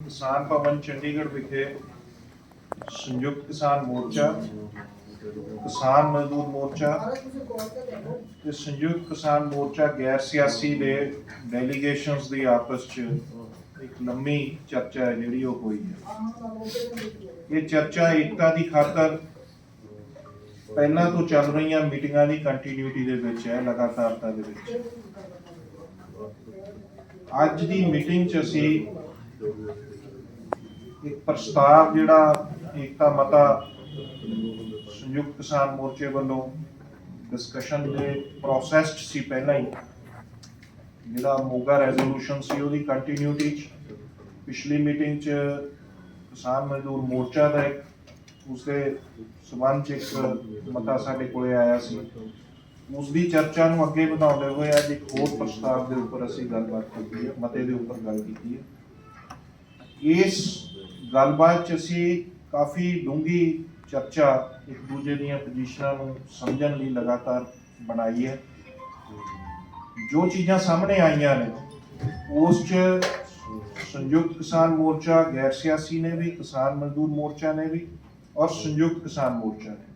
ਕਿਸਾਨ ਭਵਨ ਚੰਡੀਗੜ੍ਹ ਵਿਖੇ ਸੰਯੁਕਤ ਕਿਸਾਨ ਮੋਰਚਾ, ਕਿਸਾਨ ਮਜ਼ਦੂਰ ਮੋਰਚਾ ਤੇ ਸੰਯੁਕਤ ਕਿਸਾਨ ਮੋਰਚਾ ਗੈਰ ਸਿਆਸੀ ਦੇ ਡੈਲੀਗੇਸ਼ਨਸ ਦੀ ਆਪਸ 'ਚ ਇੱਕ ਲੰਮੀ ਚਰਚਾ ਹੈ ਜਿਹੜੀ ਉਹ ਹੋਈ ਹੈ। ਇਹ ਚਰਚਾ ਏਕਤਾ ਦੀ ਖਾਤਰ ਪਹਿਲਾਂ ਤੋਂ ਚੱਲ ਰਹੀਆਂ ਮੀਟਿੰਗਾਂ ਦੀ ਕੰਟੀਨਿਊਟੀ ਦੇ ਵਿੱਚ ਹੈ, ਲਗਾਤਾਰਤਾ ਦੇ ਵਿੱਚ। ਅੱਜ ਦੀ ਮੀਟਿੰਗ 'ਚ ਅਸੀਂ ਇੱਕ ਪ੍ਰਸਤਾਵ ਜਿਹੜਾ ਏਕਤਾ ਮਤਾ ਸੰਯੁਕਤ ਕਿਸਾਨ ਮੋਰਚੇ ਵੱਲੋਂ ਡਿਸਕਸ਼ਨ ਦੇ ਪ੍ਰੋਸੈਸ ਸੀ ਪਹਿਲਾਂ ਹੀ, ਜਿਹੜਾ ਮੋਗਾ ਰੈਜ਼ੋਲੂਸ਼ਨ ਸੀ ਉਹਦੀ ਕੰਟੀਨਿਊਟੀ 'ਚ, ਪਿਛਲੀ ਮੀਟਿੰਗ 'ਚ ਕਿਸਾਨ ਮਜ਼ਦੂਰ ਮੋਰਚਾ ਦਾ ਇੱਕ, ਉਸਦੇ ਸਬੰਧ 'ਚ ਇੱਕ ਮਤਾ ਸਾਡੇ ਕੋਲੇ ਆਇਆ ਸੀ। ਉਸ ਦੀ ਚਰਚਾ ਨੂੰ ਅੱਗੇ ਵਧਾਉਂਦੇ ਹੋਏ ਅੱਜ ਇੱਕ ਹੋਰ ਪ੍ਰਸਤਾਵ ਦੇ ਉੱਪਰ ਅਸੀਂ ਗੱਲਬਾਤ ਕੀਤੀ ਹੈ, ਮਤੇ ਦੇ ਉੱਪਰ ਗੱਲ ਕੀਤੀ ਹੈ। ਇਸ ਗੱਲਬਾਤ 'ਚ ਅਸੀਂ ਕਾਫੀ ਡੂੰਗੀ ਚਰਚਾ ਇੱਕ ਦੂਜੇ ਦੀਆਂ ਪੋਜੀਸ਼ਨਾਂ ਨੂੰ ਸਮਝਣ ਲਈ ਲਗਾਤਾਰ ਬਣਾਈ ਹੈ। ਜੋ ਚੀਜ਼ਾਂ ਸਾਹਮਣੇ ਆਈਆਂ ਨੇ, ਉਸ 'ਚ ਸੰਯੁਕਤ ਕਿਸਾਨ ਮੋਰਚਾ, ਗੈਰ ਸਿਆਸੀ ਨੇ ਵੀ, ਕਿਸਾਨ ਮਜ਼ਦੂਰ ਮੋਰਚਾ ਨੇ ਵੀ ਔਰ ਸੰਯੁਕਤ ਕਿਸਾਨ ਮੋਰਚਾ ਨੇ।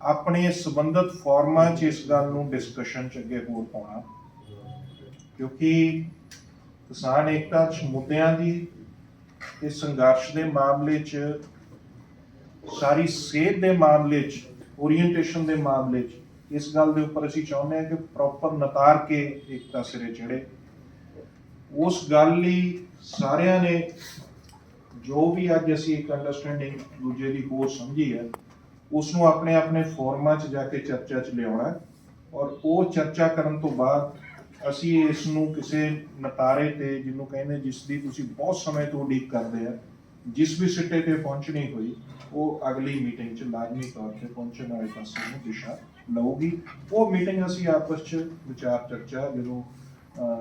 ਆਪਣੇ ਸੰਬੰਧਿਤ ਫੋਰਮਾਂ 'ਚ ਇਸ ਗੱਲ ਨੂੰ ਡਿਸਕਸ਼ਨ 'ਚ ਅੱਗੇ ਹੋਰ ਪਾਉਣਾ। ਕਿਉਂਕਿ ਕਿਸਾਨ ਏਕਤਾ 'ਚ ਮੁੱਦਿਆਂ ਦੀ ਤੇ ਸੰਘਰਸ਼ ਦੇ ਮਾਮਲੇ 'ਚ, ਸਾਰੀ ਸੇਧ ਦੇ ਮਾਮਲੇ 'ਚ ਓਰੀਐਂਟੇਸ਼ਨ ਦੇ ਮਾਮਲੇ 'ਚ, ਇਸ ਗੱਲ ਦੇ ਉੱਪਰ ਅਸੀਂ ਚਾਹੁੰਦੇ ਹਾਂ ਕਿ ਪ੍ਰੋਪਰ ਨਤਾਰ ਕੇ ਏਕਤਾ ਸਿਰੇ ਚੜੇ ਉਸ ਗੱਲ ਲਈ ਸਾਰਿਆਂ ਨੇ ਜੋ ਵੀ ਅੱਜ ਅਸੀਂ ਇੱਕ ਅੰਡਰਸਟੈਂਡਿੰਗ ਦੂਜੇ ਦੀ ਹੋਰ ਸਮਝੀ ਹੈ ਉਸ ਨੂੰ ਆਪਣੇ ਆਪਣੇ ਫੋਰਮਾਂ 'ਚ ਜਾ ਕੇ ਚਰਚਾ 'ਚ ਲਿਆਉਣਾ ਔਰ ਉਹ ਚਰਚਾ ਕਰਨ ਤੋਂ ਬਾਅਦ ਅਸੀਂ ਇਸ ਨੂੰ ਕਿਸੇ ਨਤਾਰੇ ਤੇ ਜਿਹਨੂੰ ਕਹਿੰਦੇ ਜਿਸ ਦੀ ਤੁਸੀਂ ਬਹੁਤ ਸਮੇਂ ਤੋਂ ਉਡੀਕ ਕਰਦੇ ਆ ਜਿਸ ਵੀ ਸਿੱਟੇ ਤੇ ਪਹੁੰਚਣੀ ਹੋਈ ਉਹ ਅਗਲੀ ਮੀਟਿੰਗ 'ਚ ਲਾਜ਼ਮੀ ਤੌਰ ਤੇ ਪਹੁੰਚਣ ਵਾਲੇ ਪਾਸੇ ਨੂੰ ਦਿਸ਼ਾ ਲਊਗੀ। ਉਹ ਮੀਟਿੰਗ ਅਸੀਂ ਆਪਸ 'ਚ ਵਿਚਾਰ ਚਰਚਾ ਜਦੋਂ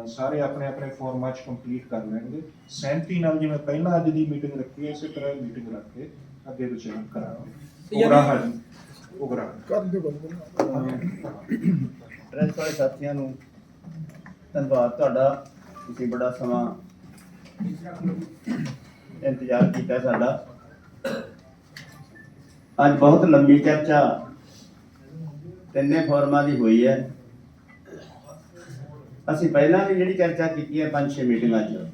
ਸਾਰੇ ਆਪਣੇ ਆਪਣੇ ਫੋਰਮਾਂ 'ਚ ਕੰਪਲੀਟ ਕਰ ਲੈਣਗੇ। ਸਹਿਮਤੀ ਨਾਲ ਜਿਵੇਂ ਪਹਿਲਾਂ ਅੱਜ ਦੀ ਮੀਟਿੰਗ ਰੱਖੀ ਹੈ ਇਸੇ ਤਰ੍ਹਾਂ ਮੀਟਿੰਗ ਰੱਖ ਕੇ ਅੱਗੇ ਵਿਚਾਰ ਕਰਾਂਗੇ। ਉਗਰਾਹਾ ਜੀ। ਉਗਰਾਹਾ। ਪ੍ਰੈਸ ਵਾਲੇ ਸਾਥੀਆਂ ਨੂੰ ਧੰਨਵਾਦ ਤੁਹਾਡਾ, ਤੁਸੀਂ ਬੜਾ ਸਮਾਂ ਇੰਤਜ਼ਾਰ ਕੀਤਾ ਸਾਡਾ। ਅੱਜ ਬਹੁਤ ਲੰਬੀ ਚਰਚਾ ਤਿੰਨੇ ਫੋਰਮਾਂ ਦੀ ਹੋਈ ਹੈ। ਅਸੀਂ ਪਹਿਲਾਂ ਵੀ ਜਿਹੜੀ ਚਰਚਾ ਕੀਤੀ ਹੈ ਪੰਜ ਛੇ ਮੀਟਿੰਗਾਂ 'ਚ।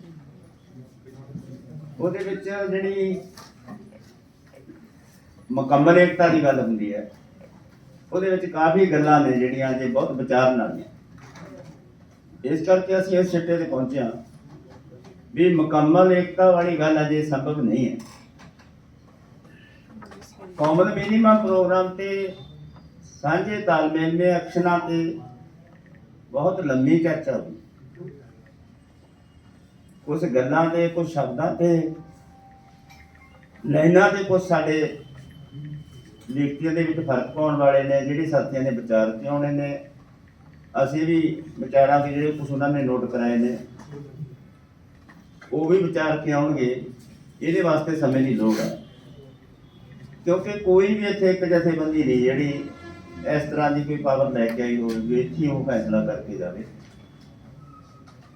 ਉਹਦੇ ਵਿੱਚ ਜਿਹੜੀ ਮੁਕੰਮਲ ਏਕਤਾ ਦੀ ਗੱਲ ਹੁੰਦੀ ਹੈ, ਉਹਦੇ ਵਿੱਚ ਕਾਫੀ ਗੱਲਾਂ ਨੇ ਜਿਹੜੀਆਂ ਜੇ ਬਹੁਤ ਵਿਚਾਰਨ ਵਾਲੀਆਂ ਇਸ ਕਰਕੇ ਅਸੀਂ ਇਸ ਸਿੱਟੇ ਤੇ ਪਹੁੰਚੇ ਹਾਂ ਵੀ ਮੁਕੰਮਲ ਏਕਤਾ ਵਾਲੀ ਗੱਲ ਅਜੇ ਸੰਭਵ ਨਹੀਂ ਹੈ। ਕਾਮਨ ਮਿਨੀਮਮ ਪ੍ਰੋਗਰਾਮ ਤੇ ਸਾਂਝੇ ਤਾਲਮੇਲ ਦੇ ਅਕਸ਼ਨਾਂ ਤੇ ਬਹੁਤ ਲੰਮੀ ਚਰਚਾ ਹੋਈ। ਕੁਝ ਗੱਲਾਂ ਤੇ ਕੁਝ ਸ਼ਬਦਾਂ ਤੇ, ਲਾਈਨਾਂ ਤੇ ਕੁਝ ਸਾਡੇ ਲਿਖਤੀਆਂ ਦੇ ਵਿੱਚ ਫ਼ਰਕ ਪਾਉਣ ਵਾਲੇ ਨੇ, ਜਿਹੜੇ ਸਾਥੀਆਂ ਨੇ ਵਿਚਾਰ ਕੇ ਆਉਣੇ ਨੇ। ਅਸੀਂ ਵੀ ਵਿਚਾਰਾਂ ਦੇ ਜਿਹੜੇ ਕੁਝ ਉਹਨਾਂ ਨੇ ਨੋਟ ਕਰਾਏ ਨੇ, ਉਹ ਵੀ ਵਿਚਾਰ ਕੇ ਆਉਣਗੇ, ਇਹਦੇ ਵਾਸਤੇ ਸਮੇਂ ਦੀ ਲੋੜ ਹੈ। ਕਿਉਂਕਿ ਕੋਈ ਵੀ ਇੱਥੇ ਇੱਕ ਜਥੇਬੰਦੀ ਨਹੀਂ ਜਿਹੜੀ ਇਸ ਤਰ੍ਹਾਂ ਦੀ ਕੋਈ ਪਾਵਰ ਲੈ ਕੇ ਆਈ ਹੋਵੇ ਇੱਥੇ ਉਹ ਫੈਸਲਾ ਕਰਕੇ ਜਾਵੇ।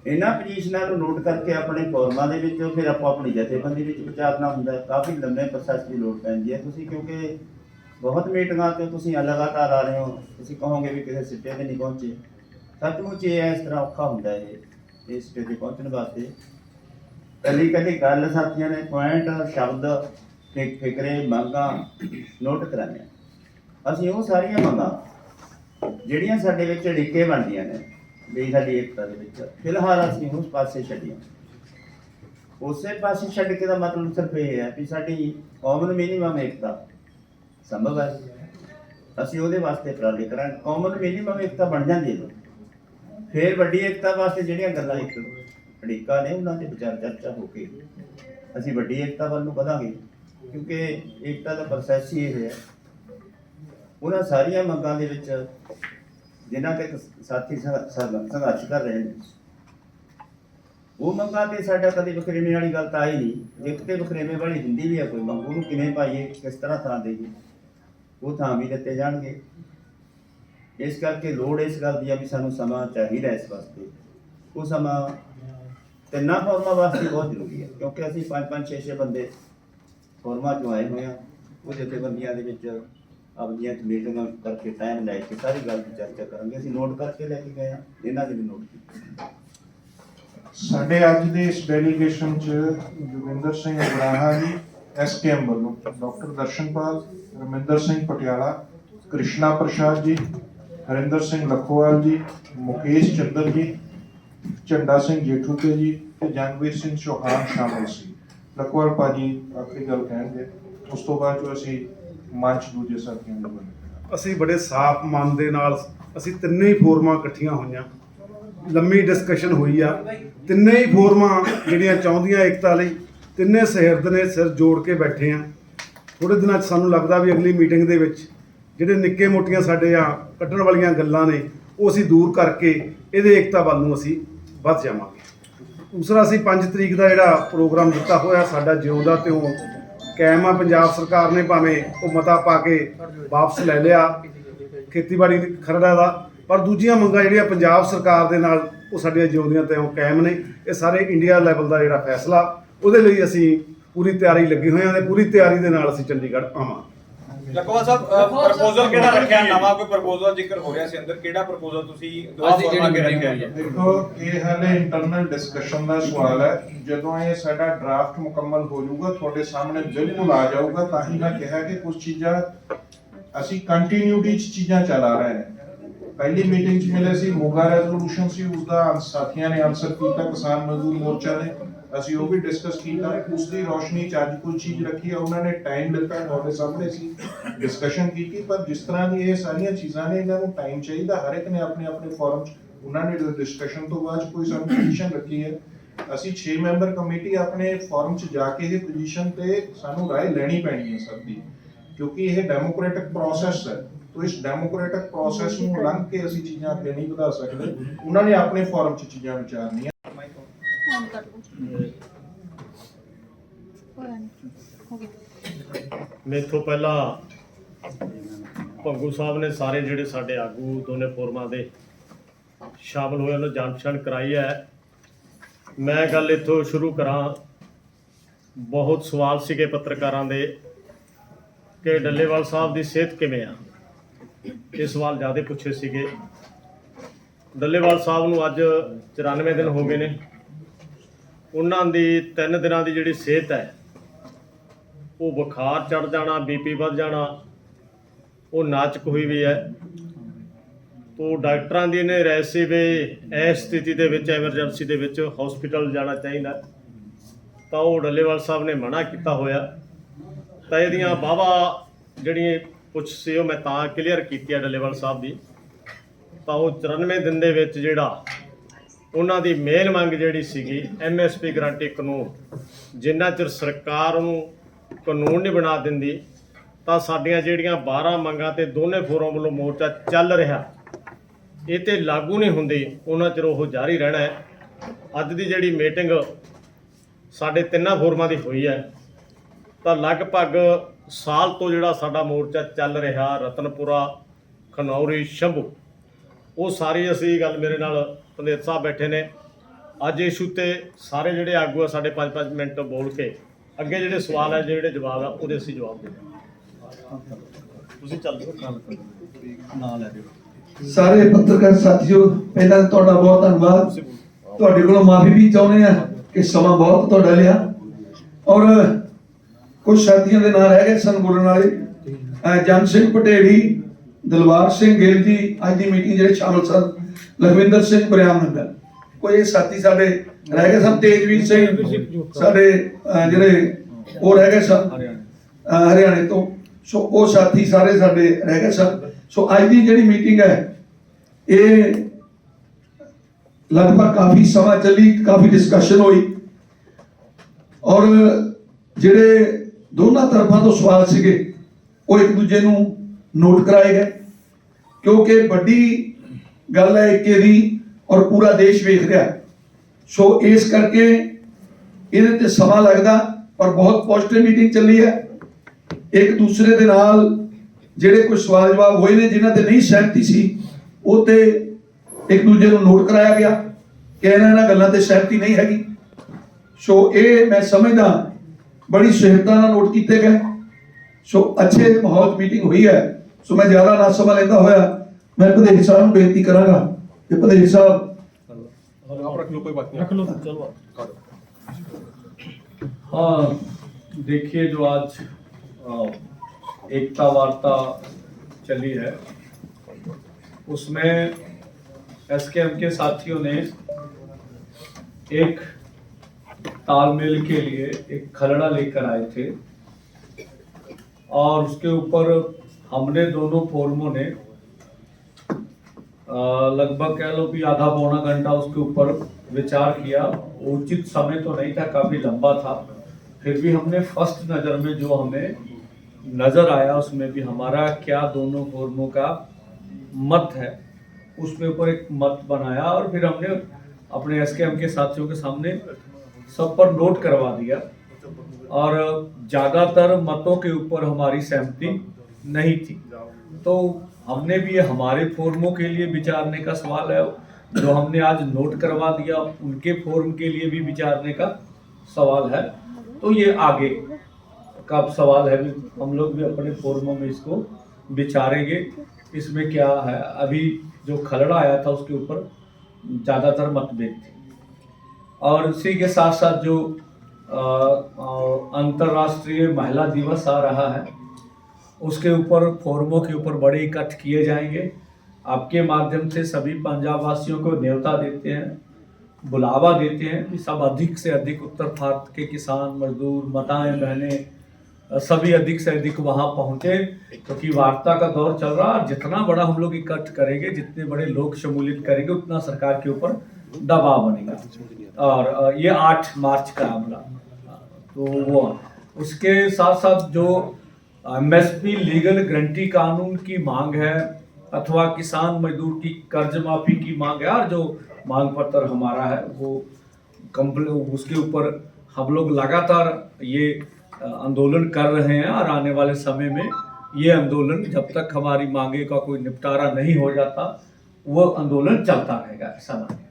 ਇਹਨਾਂ ਪੋਜੀਸ਼ਨਾਂ ਨੂੰ ਨੋਟ ਕਰਕੇ ਆਪਣੇ ਫੋਰਮਾਂ ਦੇ ਵਿੱਚ ਫਿਰ ਆਪਾਂ ਆਪਣੀ ਜਥੇਬੰਦੀ ਵਿੱਚ ਵਿਚਾਰਨਾ ਹੁੰਦਾ ਕਾਫੀ ਲੰਮੇ ਪ੍ਰੋਸੈਸ ਦੀ ਲੋੜ ਪੈਂਦੀ ਹੈ। ਤੁਸੀਂ ਕਿਉਂਕਿ ਬਹੁਤ ਮੀਟਿੰਗਾਂ ਤੇ ਤੁਸੀਂ ਲਗਾਤਾਰ ਆ ਰਹੇ ਹੋ। ਤੁਸੀਂ ਕਹੋਗੇ ਵੀ ਕਿਸੇ ਸਿੱਟੇ ਤੇ ਨਹੀਂ ਪਹੁੰਚੇ। ਸੱਚਮੁੱਚ ਇਹ ਇਸ ਤਰ੍ਹਾਂ ਔਖਾ ਹੁੰਦਾ ਇਹ ਇਸ ਸਿੱਟੇ ਤੇ ਪਹੁੰਚਣ ਵਾਸਤੇ। ਕੱਲੀ ਕੱਲੀ ਗੱਲ ਸਾਥੀਆਂ ਨੇ ਪੁਆਇੰਟ, ਸ਼ਬਦ ਫਿਕ- ਫਿਕਰੇ, ਮੰਗਾਂ ਨੋਟ ਕਰਾਈਆਂ ਅਸੀਂ ਉਹ ਸਾਰੀਆਂ ਮੰਗਾਂ ਜਿਹੜੀਆਂ ਸਾਡੇ ਵਿੱਚ ਡਿੱਕੇ ਬਣਦੀਆਂ ਨੇ, ਵੀ ਸਾਡੀ ਏਕਤਾ ਦੇ ਵਿੱਚ। ਫਿਲਹਾਲ ਅਸੀਂ ਉਸ ਪਾਸੇ ਛੱਡੀਆਂ। ਉਸੇ ਪਾਸੇ ਛੱਡ ਕੇ ਦਾ ਮਤਲਬ ਸਿਰਫ ਇਹ ਹੈ ਵੀ ਸਾਡੀ ਕਾਮਨ ਮਿਨੀਮਮ ਏਕਤਾ ਸੰਭਵ ਹੈ। ਅਸੀਂ ਉਹਦੇ ਵਾਸਤੇ ਉਪਰਾਲੇ ਕਰਾਂਗੇ। ਕਾਮਨ ਮਿਨੀਮਮ ਏਕਤਾ ਬਣ ਜਾਂਦੀ ਹੈ। ਫਿਰ ਵੱਡੀ ਏਕਤਾ ਵਾਸਤੇ ਜਿਹੜੀਆਂ ਗੱਲਾਂ ਇੱਕ ਅੜਿੱਕਾ ਨੇ, ਉਹਨਾਂ ਦੇ ਵਿਚਾਰ ਚਰਚਾ ਹੋ ਕੇ ਅਸੀਂ ਵੱਡੀ ਏਕਤਾ ਵੱਲ ਨੂੰ ਵਧਾਂਗੇ। ਕਿਉਂਕਿ ਏਕਤਾ ਦਾ ਪ੍ਰੋਸੈਸ ਹੀ ਇਹ ਹੈ। ਉਹਨਾਂ ਸਾਰੀਆਂ ਮੰਗਾਂ ਦੇ ਵਿੱਚ ਜਿਨ੍ਹਾਂ ਤੇ ਸਾਥੀ ਸੰਘਰਸ਼ ਕਰ ਰਹੇ ਨੇ। ਉਹ ਮੰਗਾਂ ਤੇ ਸਾਡਾ ਕਦੇ ਵਖਰੇਵੇਂ ਵਾਲੀ ਗੱਲ ਤਾਂ ਆਈ ਨਹੀਂ। ਇੱਕ ਤੇ ਵਖਰੇਵੇਂ ਵਾਲੀ ਹੁੰਦੀ ਵੀ ਹੈ ਕੋਈ ਮੰਗ, ਉਹਨੂੰ ਕਿਵੇਂ ਪਾਈਏ, ਕਿਸ ਤਰ੍ਹਾਂ ਥਾਂ ਦੇਈਏ। ਉਹ ਥਾਂ ਵੀ ਦਿੱਤੇ ਜਾਣਗੇ। ਇਸ ਕਰਕੇ ਲੋੜ ਇਸ ਗੱਲ ਦੀ ਆ ਵੀ ਸਾਨੂੰ ਸਮਾਂ ਚਾਹੀਦਾ ਇਸ ਵਾਸਤੇ। ਉਹ ਸਮਾਂ ਤਿੰਨਾਂ ਫੋਰਮਾਂ ਵਾਸਤੇ ਬਹੁਤ ਜ਼ਰੂਰੀ ਹੈ ਕਿਉਂਕਿ ਅਸੀਂ ਪੰਜ ਪੰਜ, ਛੇ ਛੇ ਬੰਦੇ ਫੋਰਮਾਂ ਚੋਂ ਆਏ ਹੋਏ ਆ। ਉਹ ਜਥੇਬੰਦੀਆਂ ਦੇ ਵਿੱਚ ਆਪਣੀਆਂ ਮੀਟਿੰਗਾਂ ਕਰਕੇ ਟਾਈਮ ਲੈ ਕੇ ਸਾਰੀ ਗੱਲ ਦੀ ਚਰਚਾ ਕਰਾਂਗੇ। ਅਸੀਂ ਨੋਟ ਕਰਕੇ ਲੈ ਕੇ ਗਏ ਆ, ਇਹਨਾਂ ਦੇ ਵੀ ਨੋਟ ਕੀਤੇ ਸਾਡੇ ਅੱਜ ਦੇ ਇਸ ਡੈਲੀਗੇਸ਼ਨ 'ਚ ਜੋਗਿੰਦਰ ਸਿੰਘ ਉਗਰਾਹਾ ਜੀ ਐਸਕੇਐਮ ਵੱਲੋਂ ਡਾਕਟਰ ਦਰਸ਼ਨਪਾਲ ਰਮਿੰਦਰ ਸਿੰਘ ਪਟਿਆਲਾ, ਕ੍ਰਿਸ਼ਨਾ ਪ੍ਰਸਾਦ ਜੀ, ਹਰਿੰਦਰ ਸਿੰਘ ਲਖੋਵਾਲ ਜੀ, ਮੁਕੇਸ਼ ਚੰਦਰ ਜੀ, ਝੰਡਾ ਸਿੰਘ ਜੇਠੂਕੇ ਜੀ ਤੇ ਜੰਗਵੀਰ ਸਿੰਘ ਚੌਹਾਨ ਸ਼ਾਮਲ ਸੀ। ਲਖੋਵਾਲ ਭਾਜੀ ਆਖਰੀ ਗੱਲ ਕਹਿਣਗੇ। ਉਸ ਤੋਂ ਬਾਅਦ ਜੋ ਅਸੀਂ ਮੰਚ ਦੂਜੇ ਸਾਥੀਆਂ ਨੂੰ ਬਣਾਉਂਦੇ ਅਸੀਂ ਬੜੇ ਸਾਫ਼ ਮਨ ਦੇ ਨਾਲ ਅਸੀਂ ਤਿੰਨੇ ਹੀ ਫੋਰਮਾਂ ਇਕੱਠੀਆਂ ਹੋਈਆਂ। ਲੰਮੀ ਡਿਸਕਸ਼ਨ ਹੋਈ ਆ। ਤਿੰਨੇ ਹੀ ਫੋਰਮਾਂ ਜਿਹੜੀਆਂ ਚਾਹੁੰਦੀਆਂ ਏਕਤਾ ਲਈ, ਤਿੰਨੇ ਸਹਿਰਦ ਨੇ ਸਿਰ ਜੋੜ ਕੇ ਬੈਠੇ ਆ। ਥੋੜੇ ਦਿਨਾਂ 'ਚ ਸਾਨੂੰ ਲੱਗਦਾ ਵੀ ਅਗਲੀ ਮੀਟਿੰਗ ਦੇ ਵਿੱਚ ਜਿਹੜੇ ਨਿੱਕੇ ਮੋਟੀਆਂ ਸਾਡੇ ਆ ਕੱਢਣ ਵਾਲੀਆਂ ਗੱਲਾਂ ਨੇ, ਉਹ ਅਸੀਂ ਦੂਰ ਕਰਕੇ ਇਹਦੇ ਏਕਤਾ ਵੱਲ ਨੂੰ ਅਸੀਂ ਵੱਧ ਜਾਵਾਂਗੇ। ਦੂਸਰਾ, ਅਸੀਂ 5 ਤਰੀਕ ਦਾ ਜਿਹੜਾ ਪ੍ਰੋਗਰਾਮ ਦਿੱਤਾ ਹੋਇਆ ਸਾਡਾ ਜਿਉਂਦਾ ਤੇ ਉਹ ਕਾਇਮ ਆ ਪੰਜਾਬ ਸਰਕਾਰ ਨੇ, ਭਾਵੇਂ ਉਹ ਮਤਾ ਪਾ ਕੇ ਵਾਪਸ ਲੈ ਲਿਆ ਖੇਤੀਬਾੜੀ ਖਰੜਾ ਦਾ, ਪਰ ਦੂਜੀਆਂ ਮੰਗਾਂ ਜਿਹੜੀਆਂ ਪੰਜਾਬ ਸਰਕਾਰ ਦੇ ਨਾਲ ਉਹ ਸਾਡੀਆਂ ਜਿਉਂਦੀਆਂ ਤੇ ਉਹ ਕਾਇਮ ਨੇ, ਇਹ ਸਾਰੇ ਇੰਡੀਆ ਲੈਵਲ ਦਾ ਜਿਹੜਾ ਫੈਸਲਾ, ਉਹਦੇ ਲਈ ਅਸੀਂ ਪੂਰੀ ਤਿਆਰੀ ਲੱਗੀ ਹੋਏ ਹਾਂ ਤੇ ਪੂਰੀ ਤਿਆਰੀ ਦੇ ਨਾਲ ਅਸੀਂ ਚੰਡੀਗੜ੍ਹ ਆਵਾਂਗੇ। ਲਕਵਾ ਸਾਹਿਬ ਪ੍ਰਪੋਜ਼ਲ ਕਿਹੜਾ ਰੱਖਿਆ? ਨਵਾਂ ਕੋਈ ਪ੍ਰਪੋਜ਼ਲ ਜ਼ਿਕਰ ਹੋ ਰਿਹਾ ਸੀ ਅੰਦਰ? ਕਿਹੜਾ ਪ੍ਰਪੋਜ਼ਲ ਤੁਸੀਂ ਦੁਆ ਅਸੀਂ ਫੋਰਮਾ ਜਿਹੜੀ ਕੇ meeting ਰੱਖਿਆ? ਹੋਈ ਹੈ। ਦੇਖੋ ਇਹ ਹਾਲੇ ਇੰਟਰਨਲ ਡਿਸਕਸ਼ਨ ਦਾ ਸਵਾਲ ਹੈ। ਜਦੋਂ ਇਹ ਸਾਡਾ ਡਰਾਫਟ ਮੁਕੰਮਲ ਹੋ ਜਾਊਗਾ ਤੁਹਾਡੇ ਸਾਹਮਣੇ ਬਿਲਕੁਲ ਆ ਜਾਊਗਾ ਤਾਂ ਹੀ ਮੈਂ ਕਿਹਾ ਕਿ ਕੁਝ ਚੀਜ਼ਾਂ ਅਸੀਂ ਕੰਟੀਨਿਊਟੀ ਚ ਚੀਜ਼ਾਂ ਚਲਾ ਰਹੇ ਹਾਂ। ਪਹਿਲੀ ਮੀਟਿੰਗ ਚ ਮਿਲੇ ਸੀ ਮੋਗਾ ਰੈਜ਼ੋਲੂਸ਼ਨ ਸੀ ਉਸ ਦਾ ਸਾਥੀਆਂ ਨੇ ਆਨਸਰ ਕੀਤਾ ਕਿਸਾਨ ਮਜ਼ਦੂਰ ਮੋਰਚਾ ਨੇ। ਅਸੀਂ ਉਹ ਵੀ ਡਿਸਕਸ ਕੀਤਾ ਉਸ ਦੀ ਰੋਸ਼ਨੀ ਚ ਅੱਜ ਕੋਈ ਚੀਜ਼ ਰੱਖੀ ਹੈ ਉਹਨਾਂ ਨੇ ਟਾਈਮ ਲਿੱਤਾ ਤੁਹਾਡੇ ਸਾਹਮਣੇ ਸੀ ਡਿਸਕਸ਼ਨ ਕੀਤੀ ਪਰ ਜਿਸ ਤਰ੍ਹਾਂ ਦੀ ਇਹ ਸਾਰੀਆਂ ਚੀਜ਼ਾਂ ਨੇ ਇਹਨਾਂ ਨੂੰ ਟਾਈਮ ਚਾਹੀਦਾ ਹਰ ਇੱਕ ਨੇ ਆਪਣੇ ਆਪਣੇ ਫੋਰਮ ਚ ਉਹਨਾਂ ਨੇ ਡਿਸਕਸ਼ਨ ਤੋਂ ਬਾਅਦ 'ਚ ਕੋਈ ਸਾਨੂੰ ਪੋਜੀਸ਼ਨ ਰੱਖੀ ਹੈ ਅਸੀਂ 6 ਮੈਂਬਰ ਕਮੇਟੀ ਆਪਣੇ ਫੋਰਮ ਚ ਜਾ ਕੇ ਇਹ ਪੋਜੀਸ਼ਨ ਤੇ ਸਾਨੂੰ رائے ਲੈਣੀ ਪੈਣੀ ਹੈ ਸਭ ਦੀ ਕਿਉਂਕਿ ਇਹ ਡੈਮੋਕ੍ਰੈਟਿਕ ਪ੍ਰੋਸੈਸ ਹੈ ਤੋ ਇਸ ਡੈਮੋਕ੍ਰੈਟਿਕ ਪ੍ਰੋਸੈਸ ਨੂੰ ਲੰਘ ਕੇ ਅਸੀਂ ਚੀਜ਼ਾਂ ਅੱਗੇ ਨਹੀਂ ਵਧਾ ਸਕਦੇ ਉਹਨਾਂ ਨੇ ਆਪਣੇ ਫੋਰਮ ਚ ਚੀਜ਼ਾਂ ਵਿਚਾਰਨੀਆਂ ਫੋਨ ਕਰ ਲਓ। ਹੋਇਆ ਨਹੀਂ, ਹੋ ਗਿਆ। ਮੇਥੋਂ ਪਹਿਲਾਂ ਭੰਗੂ ਸਾਹਿਬ ਨੇ ਸਾਰੇ ਜਿਹੜੇ ਸਾਡੇ ਆਗੂ, ਦੋਨੇ ਫੋਰਮਾਂ ਦੇ ਸ਼ਾਮਲ ਹੋਏ, ਉਹਨਾਂ ਜਾਣ ਪਛਾਣ ਕਰਾਈ ਹੈ। ਮੈਂ ਗੱਲ ਇੱਥੋਂ ਸ਼ੁਰੂ ਕਰਾਂ। ਬਹੁਤ ਸਵਾਲ ਸੀਗੇ ਪੱਤਰਕਾਰਾਂ ਦੇ ਕਿ ਡੱਲੇਵਾਲ ਸਾਹਿਬ ਦੀ ਸਿਹਤ ਕਿਵੇਂ ਆ? ਇਹ ਸਵਾਲ ਜ਼ਿਆਦਾ ਪੁੱਛੇ ਸੀਗੇ। ਡੱਲੇਵਾਲ ਸਾਹਿਬ ਨੂੰ ਅੱਜ 94 ਦਿਨ ਹੋ ਗਏ ਨੇ। ਉਹਨਾਂ ਦੀ ਤਿੰਨ ਦਿਨਾਂ ਦੀ ਜਿਹੜੀ ਸਿਹਤ ਹੈ, ਉਹ ਬੁਖਾਰ ਚੜ ਜਾਣਾ, ਬੀਪੀ ਵੱਧ ਜਾਣਾ, ਉਹ ਨਾਚਕ ਹੋਈ ਵੀ ਹੈ। ਤੋ ਡਾਕਟਰਾਂ ਦੀ ਨੇ ਰਾਏ ਸੀ ਵੀ ਇਸ ਸਥਿਤੀ ਦੇ ਵਿੱਚ, ਐਮਰਜੈਂਸੀ ਦੇ ਵਿੱਚ ਹਸਪੀਟਲ ਜਾਣਾ ਚਾਹੀਦਾ। ਤਾਂ ਉਹ ਡੱਲੇਵਾਲ ਸਾਹਿਬ ਨੇ ਮਨਾ ਕੀਤਾ ਹੋਇਆ। ਤਾਂ ਇਹਦੀਆਂ ਬਾਵਾ ਜਿਹੜੀਆਂ ਪੁੱਛ ਸੀ, ਉਹ ਮੈਂ ਤਾਂ ਕਲੀਅਰ ਕੀਤੀ ਆ ਡੱਲੇਵਾਲ ਸਾਹਿਬ ਦੀ। ਤਾਂ ਉਹ 94 ਦਿਨ ਦੇ ਵਿੱਚ ਜਿਹੜਾ ਉਹਨਾਂ ਦੀ ਮੇਨ ਮੰਗ ਜਿਹੜੀ ਸੀਗੀ ਐਮਐਸਪੀ ਗਰੰਟੀ ਕਾਨੂੰਨ। ਜਿੰਨਾ ਚਿਰ ਸਰਕਾਰ ਨੂੰ ਕਾਨੂੰਨ ਨਹੀਂ ਬਣਾ ਦਿੰਦੀ, ਤਾਂ ਸਾਡੀਆਂ ਜਿਹੜੀਆਂ 12 ਮੰਗਾਂ ਤੇ ਦੋਨੇ ਫੋਰਮ ਵੱਲੋਂ ਮੋਰਚਾ ਚੱਲ ਰਿਹਾ, ਇਹ ਤੇ ਲਾਗੂ ਨਹੀਂ ਹੁੰਦੀ, ਉਹਨਾਂ ਚਿਰ ਉਹ ਜਾਰੀ ਰਹਿਣਾ ਹੈ। ਅੱਜ ਦੀ ਜਿਹੜੀ ਮੀਟਿੰਗ ਸਾਡੇ ਤਿੰਨਾਂ ਫੋਰਮਾਂ ਦੀ ਹੋਈ ਹੈ, ਤਾਂ ਲਗਭਗ ਸਾਲ ਤੋਂ ਜਿਹੜਾ ਸਾਡਾ ਮੋਰਚਾ ਚੱਲ ਰਿਹਾ ਰਤਨਪੁਰਾ, ਖਨੌਰੀ, ਸ਼ੰਭੂ। ਉਹ ਸਾਰੀ ਅਸੀਂ ਗੱਲ ਮੇਰੇ ਨਾਲ ਪੰਡਿਤ ਸਾਹਿਬ ਬੈਠੇ ਨੇ। ਅੱਜ ਇਸ਼ੂ ਤੇ ਸਾਰੇ ਜਿਹੜੇ ਆਗੂ ਆ ਸਾਡੇ 5-5 ਮਿੰਟ ਬੋਲ ਕੇ, ਅੱਗੇ ਜਿਹੜੇ ਸਵਾਲ ਹੈ ਜਿਹੜੇ ਜਵਾਬ ਆ, ਉਹਦੇ ਅਸੀਂ ਜਵਾਬ ਦੇ ਤੁਸੀਂ ਚੱਲ ਸਾਰੇ ਪੱਤਰਕਾਰ ਸਾਥੀਓ, ਪਹਿਲਾਂ ਤੁਹਾਡਾ ਬਹੁਤ ਧੰਨਵਾਦ। ਤੁਹਾਡੇ ਕੋਲੋਂ ਮਾਫੀ ਵੀ ਚਾਹੁੰਦੇ ਆ ਕਿ ਸਮਾਂ ਬਹੁਤ ਤੁਹਾਡਾ ਲਿਆ। ਔਰ ਕੁਝ ਸਾਥੀਆਂ ਦੇ ਨਾਂ ਰਹਿ ਗਏ ਸਨ ਬੋਲਣ ਵਾਲੇ। ਜਨ ਸਿੰਘ ਪਟੇੜੀ ਦਲਵਾਰ ਸਿੰਘ ਗਿੱਲ ਜੀ ਅੱਜ ਦੀ ਮੀਟਿੰਗ ਜਿਹੜੇ ਸ਼ਾਮਲ ਸਨ ਲਖਵਿੰਦਰ ਸਿੰਘ ਪ੍ਰਿਆਮ ਨੰਗਲ ਕੋਈ ਸਾਥੀ ਸਾਡੇ ਰਹਿ ਗਏ ਸਨ, ਤੇਜਵੀਰ ਸਿੰਘ, ਸਾਡੇ ਜਿਹੜੇ ਉਹ ਰਹਿ ਗਏ ਸਨ ਹਰਿਆਣੇ ਤੋਂ। ਸੋ ਉਹ ਸਾਥੀ ਸਾਰੇ ਸਾਡੇ ਰਹਿ ਗਏ ਸਨ। ਸੋ ਅੱਜ ਦੀ ਜਿਹੜੀ ਮੀਟਿੰਗ ਹੈ, ਇਹ ਲਗਭਗ ਕਾਫੀ ਸਮਾਂ ਚੱਲੀ, ਕਾਫੀ ਡਿਸਕਸ਼ਨ ਹੋਈ। ਔਰ ਜਿਹੜੇ ਦੋਨਾਂ ਤਰਫਾਂ ਤੋਂ ਸਵਾਲ ਸੀਗੇ, ਉਹ ਇੱਕ ਦੂਜੇ ਨੂੰ ਨੋਟ ਕਰਾਏ ਗਏ। ਕਿਉਂਕਿ ਵੱਡੀ ਗੱਲ ਹੈ ਇੱਕ ਇਹਦੀ ਔਰ ਪੂਰਾ ਦੇਸ਼ ਵੇਖ ਰਿਹਾ ਸੋ ਇਸ ਕਰਕੇ ਇਹਦੇ ਤੇ ਸਮਾਂ ਲੱਗਦਾ, ਪਰ ਬਹੁਤ ਪੋਜ਼ਿਟਿਵ ਮੀਟਿੰਗ ਚੱਲੀ ਹੈ। ਇੱਕ ਦੂਸਰੇ ਦੇ ਨਾਲ ਜਿਹੜੇ ਕੋਈ ਸਵਾਲ ਜਵਾਬ ਹੋਏ ਨੇ, ਜਿਨ੍ਹਾਂ ਤੇ ਨਹੀਂ ਸਹਿਮਤੀ ਸੀ, ਉਹ ਤੇ ਇੱਕ ਦੂਜੇ ਨੂੰ ਨੋਟ ਕਰਾਇਆ ਗਿਆ। ਕਿ ਇਹਨਾਂ ਇਹਨਾਂ ਗੱਲਾਂ ਤੇ ਸਹਿਮਤੀ ਨਹੀਂ ਹੈਗੀ। ਸੋ ਇਹ ਮੈਂ ਸਮਝਦਾ, ਬੜੀ ਸੁਹਿਰਦਤਾ ਨਾਲ ਨੋਟ ਕੀਤੇ ਗਏ। ਸੋ ਅੱਛੇ ਮਾਹੌਲ ਮੀਟਿੰਗ ਹੋਈ ਹੈ। ਸੋ ਮੈਂ ਜ਼ਿਆਦਾ ਨਾ ਸਮਾਂ ਲੈਂਦਾ ਹੋਇਆ ਮੈਂ ਪ੍ਰਧਾਨ ਸਾਹਿਬ ਨੂੰ ਬੇਨਤੀ ਕਰਾਂਗਾ ਕਿ ਪ੍ਰਧਾਨ ਸਾਹਿਬ हाँ देखिए जो आज अ, एकता वार्ता चली है उसमें एसकेएम के साथियों ने एक तालमेल के लिए एक खलड़ा लेकर आए थे और उसके ऊपर हमने दोनों फोरमों ने लगभग कह लो कि आधा पौना घंटा उसके ऊपर विचार किया। उचित समय तो नहीं था, काफ़ी लंबा था। फिर भी हमने फ़र्स्ट नज़र में जो हमें नज़र आया, उसमें भी हमारा क्या दोनों फोरमों का मत है उसके ऊपर एक मत बनाया और फिर हमने अपने एस के एम के साथियों के सामने सब पर नोट करवा दिया। और ज़्यादातर मतों के ऊपर हमारी सहमति नहीं थी। तो हमने भी हमारे फॉर्मों के लिए विचारने का सवाल है, जो हमने आज नोट करवा दिया, उनके फॉर्म के लिए भी विचारने का सवाल है। तो ये आगे का सवाल है हम लोग भी अपने फॉर्मों में इसको विचारेंगे। इसमें क्या है, अभी जो खलड़ा आया था उसके ऊपर ज़्यादातर मतभेद थे। और इसी के साथ साथ जो अंतर्राष्ट्रीय महिला दिवस आ रहा है उसके ऊपर फोरमों के ऊपर बड़े इकट्ठ किए जाएँगे। आपके माध्यम से सभी पंजाब वासियों को न्योता देते हैं, बुलावा देते हैं। कि सब अधिक से अधिक उत्तर भारत के किसान, मजदूर, माताएँ, बहनें, सभी अधिक से अधिक वहाँ पहुँचे, क्योंकि तो वार्ता का दौर चल रहा है। जितना बड़ा हम लोग इकट्ठ करेंगे, जितने बड़े लोग शमूलियत करेंगे, उतना सरकार के ऊपर दबाव बनेगा। और ये आठ मार्च का हमला तो वो, उसके साथ साथ जो एमएसपी लीगल गारंटी कानून की मांग है अथवा किसान मजदूर की कर्ज माफ़ी की मांग है, और जो मांग पत्र हमारा है, वो कंप्ले, उसके ऊपर हम लोग लगातार ये आंदोलन कर रहे हैं, और आने वाले समय में ये आंदोलन जब तक हमारी मांगे का कोई निपटारा नहीं हो जाता, वो आंदोलन चलता रहेगा, ऐसा मानिए।